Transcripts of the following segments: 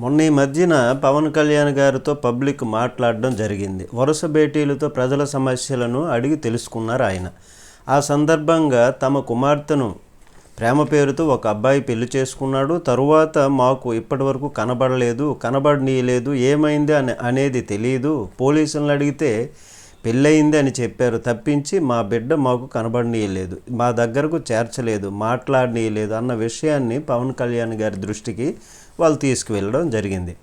మొన్న ఈ మధ్యన పవన్ కళ్యాణ్ గారితో పబ్లిక్ మాట్లాడడం జరిగింది. వరుస భేటీలతో ప్రజల సమస్యలను అడిగి తెలుసుకున్నారు ఆయన. ఆ సందర్భంగా తమ కుమార్తెను ప్రేమ పేరుతో ఒక అబ్బాయి పెళ్ళి చేసుకున్నాడు. తరువాత మాకు ఇప్పటివరకు కనబడలేదు. కనబడనీయలేదు. ఏమైంది అని అనేది తెలియదు పోలీసులను అడిగితే పెళ్ళయింది అని చెప్పారు తప్పించి మా బిడ్డ మాకు కనబడనీయలేదు మా దగ్గరకు చేర్చలేదు మాట్లాడనీయలేదు అన్న విషయాన్ని పవన్ కళ్యాణ్ గారి దృష్టికి వాళ్ళు తీసుకువెళ్ళడం జరిగింది.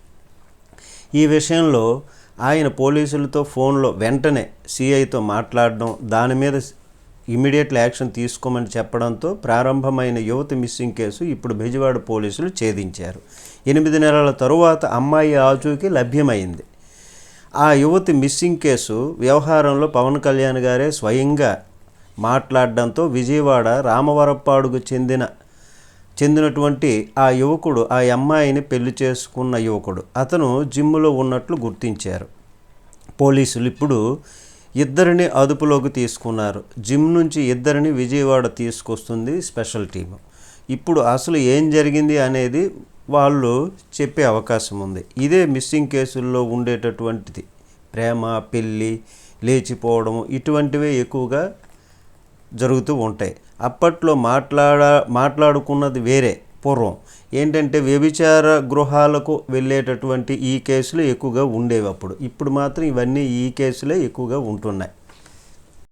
ఈ విషయంలో ఆయన పోలీసులతో ఫోన్లో వెంటనే సిఐతో మాట్లాడడం దాని మీద ఇమీడియట్లీ యాక్షన్ తీసుకోమని చెప్పడంతో ప్రారంభమైన యువతి మిస్సింగ్ కేసు ఇప్పుడు బెజవాడ పోలీసులు ఛేదించారు. ఎనిమిది నెలల తరువాత అమ్మాయి ఆచూకీ లభ్యమైంది. ఆ యువతి మిస్సింగ్ కేసు వ్యవహారంలో పవన్ కళ్యాణ్ గారే స్వయంగా మాట్లాడడంతో విజయవాడ రామవరప్పాడుకు చెందిన చెందినటువంటి ఆ యువకుడు ఆ అమ్మాయిని పెళ్ళి చేసుకున్న యువకుడు. అతను జిమ్లో ఉన్నట్లు గుర్తించారు. పోలీసులు ఇప్పుడు ఇద్దరిని అదుపులోకి తీసుకున్నారు. జిమ్ నుంచి ఇద్దరిని విజయవాడ తీసుకొస్తుంది స్పెషల్ టీము. ఇప్పుడు అసలు ఏం జరిగింది అనేది వాళ్ళు చెప్పే అవకాశం ఉంది. ఇదే మిస్సింగ్ కేసుల్లో ఉండేటటువంటిది. ప్రేమ పెళ్ళి లేచిపోవడం ఇటువంటివే ఎక్కువగా జరుగుతూ ఉంటాయి. అప్పట్లో మాట్లాడ మాట్లాడుకున్నది వేరే పూర్వం. ఏంటంటే వ్యభిచార గృహాలకు వెళ్ళేటటువంటి ఈ కేసులు ఎక్కువగా ఉండేవి అప్పుడు. ఇప్పుడు మాత్రం ఇవన్నీ ఈ కేసులే ఎక్కువగా ఉంటున్నాయి.